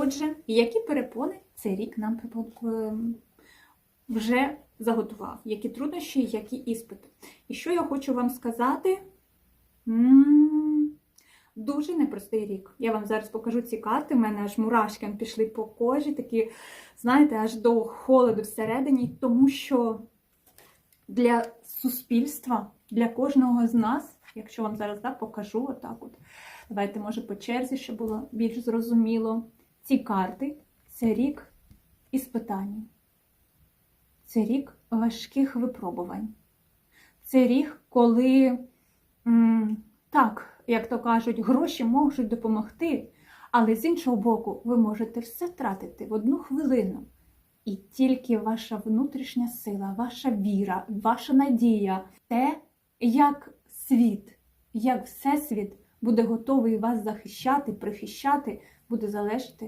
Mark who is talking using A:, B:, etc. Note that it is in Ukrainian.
A: Отже, які перепони цей рік нам ем, вже заготував? Які труднощі, які іспити? І що я хочу вам сказати? Дуже непростий рік. Я вам зараз покажу ці карти. У мене аж мурашки пішли по кожі, такі, знаєте, аж до холоду всередині, тому що для суспільства, для кожного з нас, якщо вам зараз так покажу, отак от. Давайте, може, по черзі, щоб було більш зрозуміло. Ці карти це рік іспитань. Це рік важких випробувань. Це рік, коли, так, як то кажуть, гроші можуть допомогти, але з іншого боку, ви можете все втратити в одну хвилину. І тільки ваша внутрішня сила, ваша віра, ваша надія, те, як світ, як Всесвіт буде готовий вас захищати, прихищати, буде залежати